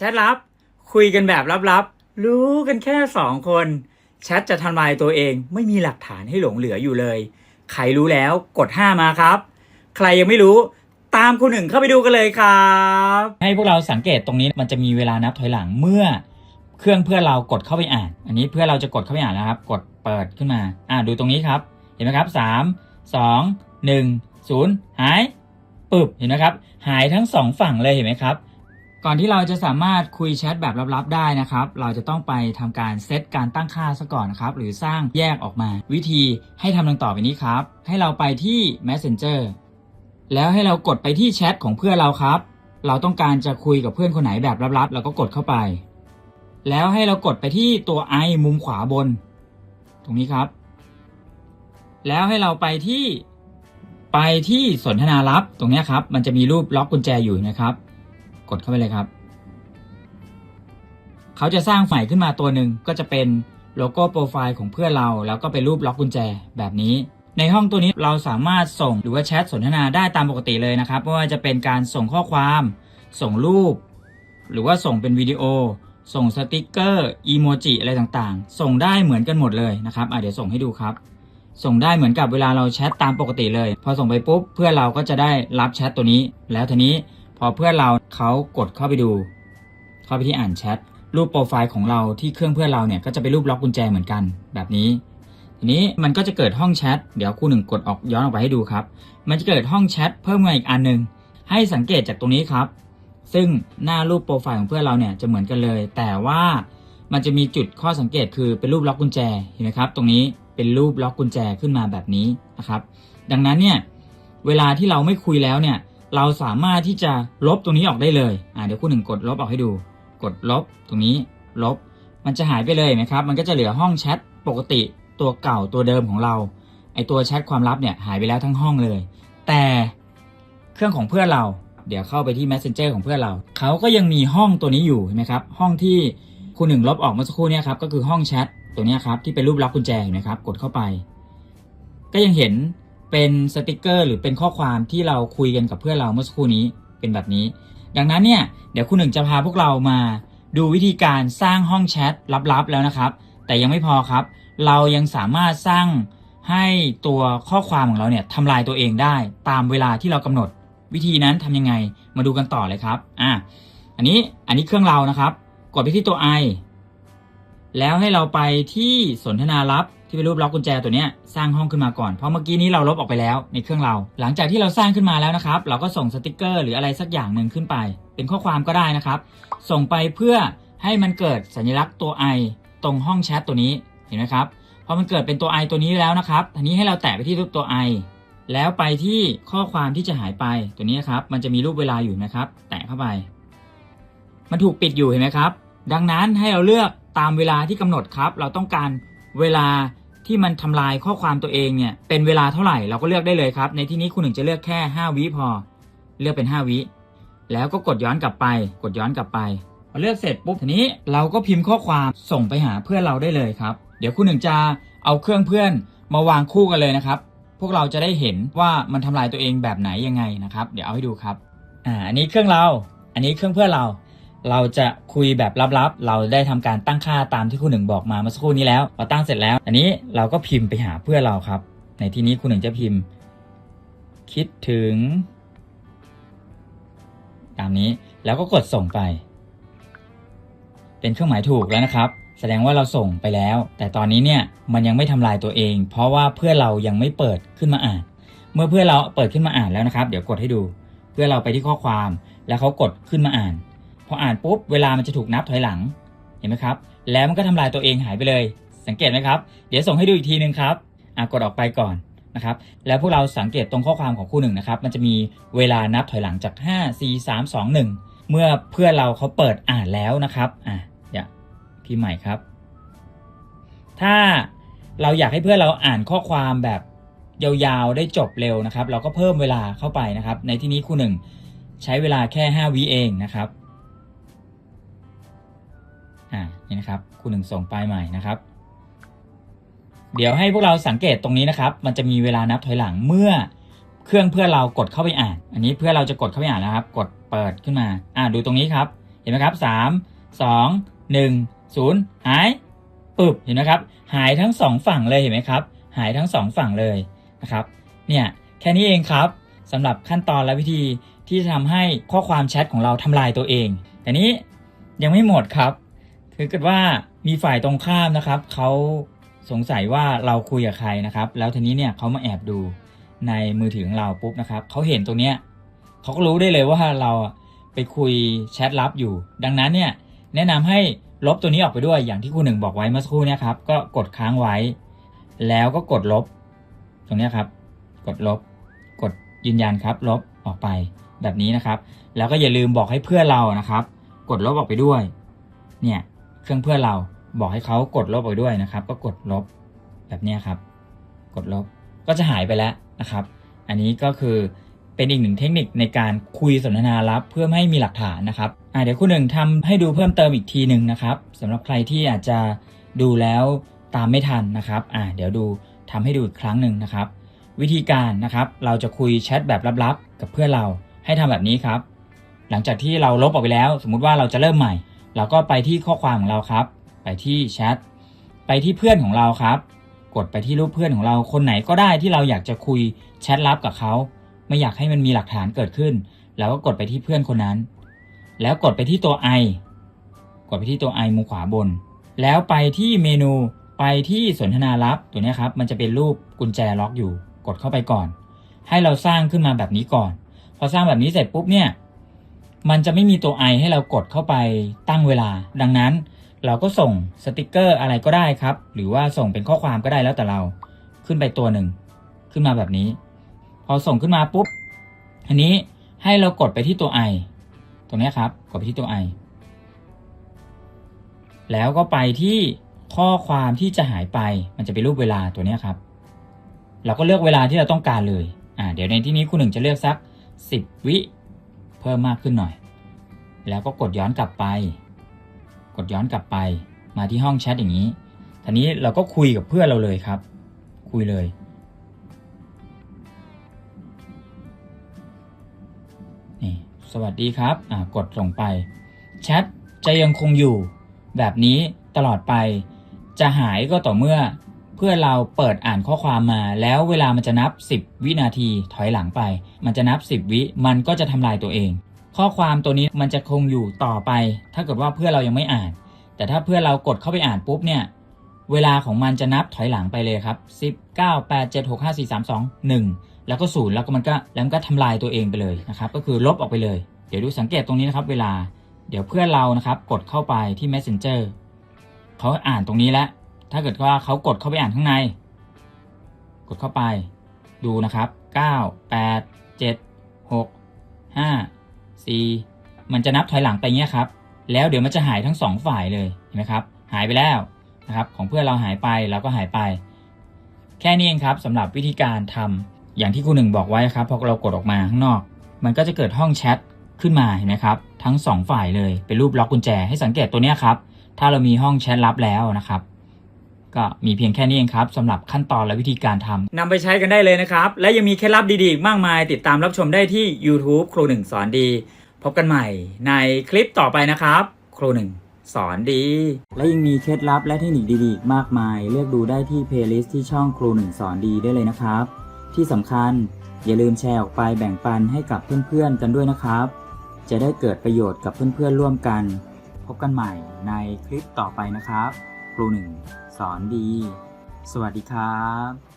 ชทลับ คุยกันแบบลับๆ รู้กันแค่สองคน แชทจะทำลายตัวเอง ไม่มีหลักฐานให้หลงเหลืออยู่เลย ใครรู้แล้วกด 5 มาครับ ใครยังไม่รู้ตามคุณหนึ่งเข้าไปดูกันเลยครับ ให้พวกเราสังเกตตรงนี้มันจะมีเวลานับถอยหลังเมื่อ เครื่องเพื่อเรากดเข้าไปอ่าน อันนี้เพื่อเราจะกดเข้าไปอ่านนะครับ กดเปิดขึ้นมา อ่าดูตรงนี้ครับ เห็นไหมครับสามสองหนึ่งศูนย์หายปึ๊บเห็นไหมครับ หายทั้งสองฝั่งเลยเห็นไหมครับ ก่อนที่เราจะสามารถคุยแชทแบบลับๆได้นะครับ เราจะต้องไปทำการเซตการตั้งค่าซะก่อนนะครับ หรือสร้างแยกออกมา วิธีให้ทำดังต่อไปนี้ครับ ให้เราไปที่ Messenger แล้วให้เรากดไปที่แชทของเพื่อนเราครับ เราต้องการจะคุยกับเพื่อนคนไหนแบบลับๆ เราก็กดเข้าไป แล้วให้เรากดไปที่ตัวไอมุมขวาบน ตรงนี้ครับ แล้วให้เราไปที่ไปที่สนทนาลับตรงนี้ครับ มันจะมีรูปล็อกกุญแจอยู่นะครับ กดเข้าไปเลยครับ เขาจะสร้างไฟล์ขึ้นมาตัวหนึ่งก็จะเป็นโลโก้โปรไฟล์ของเพื่อนเรา แล้วก็เป็นรูปล็อกกุญแจแบบนี้ ในห้องตัวนี้เราสามารถส่งหรือว่าแชทสนทนาได้ตามปกติเลยนะครับไม่ว่าจะเป็นการส่งข้อความ ส่งรูป หรือว่าส่งเป็นวิดีโอ ส่งสติกเกอร์อีโมจิอะไรต่างๆ ส่งได้เหมือนกันหมดเลยนะครับอะเดี๋ยวส่งให้ดูครับ ส่งได้เหมือนกับเวลาเราแชทตามปกติเลย พอส่งไปปุ๊บเพื่อนเราก็จะได้รับแชทตัวนี้ แล้วทีนี้ พอเพื่อนเราเขากดเข้าไปดู เข้าไปที่อ่านแชทรูปโปรไฟล์ของเราที่เครื่องเพื่อนเราเนี่ยก็จะเป็นรูปล็อกกุญแจเหมือนกันแบบนี้ ทีนี้มันก็จะเกิดห้องแชทเดี๋ยวครูหนึ่งกดออกย้อนออกไปให้ดูครับ มันจะเกิดห้องแชทเพิ่มมาอีกอันหนึ่งให้สังเกตจากตรงนี้ครับ ซึ่งหน้ารูปโปรไฟล์ของเพื่อนเราเนี่ยจะเหมือนกันเลย แต่ว่ามันจะมีจุดข้อสังเกตคือเป็นรูปล็อกกุญแจเห็นไหมครับ ตรงนี้เป็นรูปล็อกกุญแจขึ้นมาแบบนี้นะครับ ดังนั้นเนี่ยเวลาที่เราไม่คุยแล้วเนี่ย เราสามารถที่จะลบตรงนี้ออกได้เลยอ่าเดี๋ยวคุณหนึ่งกดลบออกให้ดู กดลบตรงนี้ลบ มันจะหายไปเลยนะครับ มันก็จะเหลือห้องแชทปกติตัวเก่าตัวเดิมของเรา ไอตัวแชทความลับเนี่ยหายไปแล้วทั้งห้องเลย แต่เครื่องของเพื่อนเรา เดี๋ยวเข้าไปที่ Messenger ของเพื่อนเรา เขาก็ยังมีห้องตัวนี้อยู่เห็นไหมครับห้องที่คุณหนึ่งลบออกเมื่อสักครู่เนี้ครับก็คือห้องแชทตัวนี้ครับที่เป็นรูปล็อกกุญแจเห็นไหมครับกดเข้าไป ก็ยังเห็น เป็นสติกเกอร์หรือเป็นข้อความที่เราคุยกันกับเพื่อนเราเมื่อสักครู่นี้เป็นแบบนี้ ดังนั้นเนี่ยเดี๋ยวคุณหนึ่งจะพาพวกเรามาดูวิธีการสร้างห้องแชทลับๆแล้วนะครับ แต่ยังไม่พอครับ เรายังสามารถสร้างให้ตัวข้อความของเราเนี่ยทำลายตัวเองได้ตามเวลาที่เรากำหนด วิธีนั้นทำยังไงมาดูกันต่อเลยครับอะอันนี้อันนี้เครื่องเรานะครับ กดไปที่ตัว i แล้วให้เราไปที่สนทนาลับ ที่เป็นรูปล็อกกุญแจตัวนี้สร้างห้องขึ้นมาก่อน เพราะเมื่อกี้นี้เราลบออกไปแล้วในเครื่องเรา หลังจากที่เราสร้างขึ้นมาแล้วนะครับ เราก็ส่งสติกเกอร์หรืออะไรสักอย่างหนึ่งขึ้นไป เป็นข้อความก็ได้นะครับ ส่งไปเพื่อให้มันเกิดสัญลักษณ์ตัว i ตรงห้องแชทตัวนี้เห็นไหมครับพอมันเกิดเป็นตัว i ตัวนี้แล้วนะครับทีนี้ให้เราแตะไปที่รูปตัว i แล้วไปที่ข้อความที่จะหายไปตัวนี้ครับ มันจะมีรูปเวลาอยู่นะครับ แตะเข้าไป มันถูกปิดอยู่เห็นไหมครับ ดังนั้นให้เราเลือกตามเวลาที่กำหนดครับ เราต้องการเวลา ที่มันทำลายข้อความตัวเองเนี่ยเป็นเวลาเท่าไหร่เราก็เลือกได้เลยครับ ในที่นี้คุณหนึ่งจะเลือกแค่ 5 วิพอ เลือกเป็น 5 วิ แล้วก็กดย้อนกลับไป กดย้อนกลับไปพอเลือกเสร็จปุ๊บทีนี้เราก็พิมพ์ข้อความส่งไปหาเพื่อนเราได้เลยครับ เดี๋ยวคุณหนึ่งจะเอาเครื่องเพื่อนมาวางคู่กันเลยนะครับ พวกเราจะได้เห็นว่ามันทำลายตัวเองแบบไหนยังไงนะครับ เดี๋ยวเอาให้ดูครับอ่าอันนี้เครื่องเรา อันนี้เครื่องเพื่อนเรา เราจะคุยแบบลับๆ เราได้ทำการตั้งค่าตามที่คุณหนึ่งบอกมาเมื่อสักครู่นี้แล้วพอตั้งเสร็จแล้ว อันนี้เราก็พิมพ์ไปหาเพื่อนเราครับ ในที่นี้คุณหนึ่งจะพิมพ์ คิดถึง ตามนี้แล้วก็กดส่งไป เป็นเครื่องหมายถูกแล้วนะครับ แสดงว่าเราส่งไปแล้ว แต่ตอนนี้เนี่ยมันยังไม่ทำลายตัวเอง เพราะว่าเพื่อนเรายังไม่เปิดขึ้นมาอ่าน เมื่อเพื่อนเราเปิดขึ้นมาอ่านแล้วนะครับ เดี๋ยวกดให้ดู เพื่อเราไปที่ข้อความ แล้วเขากดขึ้นมาอ่าน พออ่านปุ๊บเวลามันจะถูกนับถอยหลังเห็นไหมครับ แล้วมันก็ทำลายตัวเองหายไปเลย สังเกตไหมครับ เดี๋ยวส่งให้ดูอีกทีนึงครับอะกดออกไปก่อนนะครับ แล้วพวกเราสังเกตตรงข้อความของคู่หนึ่งนะครับ มันจะมีเวลานับถอยหลังจาก 5 4 3 2 1 เมื่อเพื่อนเราเขาเปิดอ่านแล้วนะครับอะเดี๋ยวพิมพ์ใหม่ครับ ถ้าเราอยากให้เพื่อนเราอ่านข้อความแบบยาวๆ ได้จบเร็วนะครับ เราก็เพิ่มเวลาเข้าไปนะครับ ในที่นี้คู่หนึ่งใช้เวลาแค่ 5 วิเองนะครับ อ่านี่นะครับคู่หนึ่งส่งไปใหม่นะครับ เดี๋ยวให้พวกเราสังเกตตรงนี้นะครับ มันจะมีเวลานับถอยหลังเมื่อเครื่องเพื่อเรากดเข้าไปอ่าน อันนี้เพื่อเราจะกดเข้าไปอ่านแล้วครับ กดเปิดขึ้นมา อ่าดูตรงนี้ครับ เห็นไหมครับสามสองหนึ่งศูนย์หายปึ๊บเห็นไหมครับ หายทั้งสองฝั่งเลยเห็นไหมครับ หายทั้งสองฝั่งเลยนะครับ เนี่ยแค่นี้เองครับสำหรับขั้นตอนและวิธีที่จะทำให้ข้อความแชทของเราทำลายตัวเอง แต่นี้ยังไม่หมดครับ คือเกิดว่ามีฝ่ายตรงข้ามนะครับเขาสงสัยว่าเราคุยกับใครนะครับ แล้วทีนี้เนี่ยเขามาแอบดูในมือถือของเราปุ๊บนะครับเขาเห็นตรงเนี้ยเขาก็รู้ได้เลยว่าเราไปคุยแชทลับอยู่ ดังนั้นเนี่ยแนะนำให้ลบตัวนี้ออกไปด้วยอย่างที่คุณหนึ่งบอกไว้เมื่อสักครู่เนี่ยครับก็กดค้างไว้ แล้วก็กดลบ ตรงเนี้ยครับ กดลบ กดยืนยันครับ ลบออกไปแบบนี้นะครับ แล้วก็อย่าลืมบอกให้เพื่อนเรานะครับ กดลบออกไปด้วย เนี่ย รื่องเพื่อนเราบอกให้เขากดลบไปด้วยนะครับ ก็กดลบแบบนี้ครับ กดลบก็จะหายไปแล้วนะครับ อันนี้ก็คือเป็นอีกหนึ่งเทคนิคในการคุยสนทนาลับเพื่อไม่ให้มีหลักฐานนะครับอ่าเดี๋ยวคุณหนึ่งทำให้ดูเพิ่มเติมอีกทีหนึ่งนะครับสำหรับใครที่อาจจะดูแล้วตามไม่ทันนะครับอ่าเดี๋ยวดูทำให้ดูอีกครั้งหนึ่งนะครับ วิธีการนะครับ เราจะคุยแชทแบบลับๆ กับเพื่อนเราให้ทำแบบนี้ครับ หลังจากที่เราลบออกไปแล้ว สมมุติว่าเราจะเริ่มใหม่ เราก็ไปที่ข้อความของเราครับ ไปที่แชท ไปที่เพื่อนของเราครับ กดไปที่รูปเพื่อนของเรา คนไหนก็ได้ที่เราอยากจะคุยแชทลับกับเขา ไม่อยากให้มันมีหลักฐานเกิดขึ้นแล้วก็กดไปที่เพื่อนคนนั้น แล้วกดไปที่ตัว i กดไปที่ตัว i มุมขวาบน แล้วไปที่เมนู ไปที่สนทนาลับตัวนี้ครับ มันจะเป็นรูปกุญแจล็อกอยู่ กดเข้าไปก่อน ให้เราสร้างขึ้นมาแบบนี้ก่อน พอสร้างแบบนี้เสร็จปุ๊บเนี่ย มันจะไม่มีตัว i ให้เรากดเข้าไปตั้งเวลา ดังนั้นเราก็ส่งสติกเกอร์อะไรก็ได้ครับ หรือว่าส่งเป็นข้อความก็ได้แล้วแต่เราขึ้นไปตัวหนึ่งขึ้นมาแบบนี้ พอส่งขึ้นมาปุ๊บอันนี้ให้เรากดไปที่ตัว i ตรงนี้ครับ กดไปที่ตัว i แล้วก็ไปที่ข้อความที่จะหายไป มันจะเป็นรูปเวลาตัวนี้ครับ เราก็เลือกเวลาที่เราต้องการเลย อ่า เดี๋ยวในที่นี้คุณหนึ่งจะเลือกสัก 10 วิ เพิ่มมากขึ้นหน่อย แล้วก็กดย้อนกลับไป กดย้อนกลับไป มาที่ห้องแชทอย่างนี้ทีนี้เราก็คุยกับเพื่อนเราเลยครับ คุยเลยนี่สวัสดีครับอ่ากดส่งไปแชทจะยังคงอยู่แบบนี้ตลอดไป จะหายก็ต่อเมื่อ พื่อเราเปิดอ่านข้อความมา แล้วเวลามันจะนับ 10 วินาทีถอยหลังไป มันจะนับ 10 วิมันก็จะทำลายตัวเอง ข้อความตัวนี้มันจะคงอยู่ต่อไป ถ้าเกิดว่าเพื่อเรายังไม่อ่าน แต่ถ้าเพื่อเรากดเข้าไปอ่านปุ๊บเนี่ยเวลาของมันจะนับถอยหลังไปเลยครับ 10 9 8 7 6 5 4 3 2 1 แล้วก็ศูนย์แล้วก็มันก็แล้วมันก็ทำลายตัวเองไปเลยนะครับ ก็คือลบออกไปเลย เดี๋ยวดูสังเกตตรงนี้นะครับ เวลา เดี๋ยวเพื่อนเรานะครับ กดเข้าไปที่ Messenger เขาอ่านตรงนี้แล้ว ถ้าเกิดว่าเขากดเข้าไปอ่านข้างใน กดเข้าไป ดูนะครับ 9 8 7 6 5 4 มันจะนับถอยหลังไปเงี้ยครับ แล้วเดี๋ยวมันจะหายทั้งสองฝ่ายเลยเห็นไหมครับ หายไปแล้วนะครับ ของเพื่อนเราหายไปเราก็หายไป แค่นี้เองครับสำหรับวิธีการทำอย่างที่คุณหนึ่งบอกไว้ครับพอเรากดออกมาข้างนอก มันก็จะเกิดห้องแชทขึ้นมาเห็นไหมครับ ทั้งสองฝ่ายเลยเป็นรูปล็อกกุญแจให้สังเกตตัวเนี้ยครับ ถ้าเรามีห้องแชทลับแล้วนะครับ ก็มีเพียงแค่นี้เองครับสำหรับขั้นตอนและวิธีการทำนำไปใช้กันได้เลยนะครับ และยังมีเคล็ดลับดีๆอีกมากมาย ติดตามรับชมได้ที่ YouTube ครูหนึ่งสอนดี พบกันใหม่ในคลิปต่อไปนะครับ ครูหนึ่งสอนดี และยังมีเคล็ดลับและเทคนิคดีๆอีกมากมาย เลือกดูได้ที่เพลย์ลิสต์ที่ช่องครูหนึ่งสอนดีได้เลยนะครับ ที่สำคัญอย่าลืมแชร์ออกไปแบ่งปันให้กับเพื่อนๆกันด้วยนะครับ จะได้เกิดประโยชน์กับเพื่อนๆร่วมกัน พบกันใหม่ในคลิปต่อไปนะครับ ครูหนึ่ง สอนดี สวัสดีครับ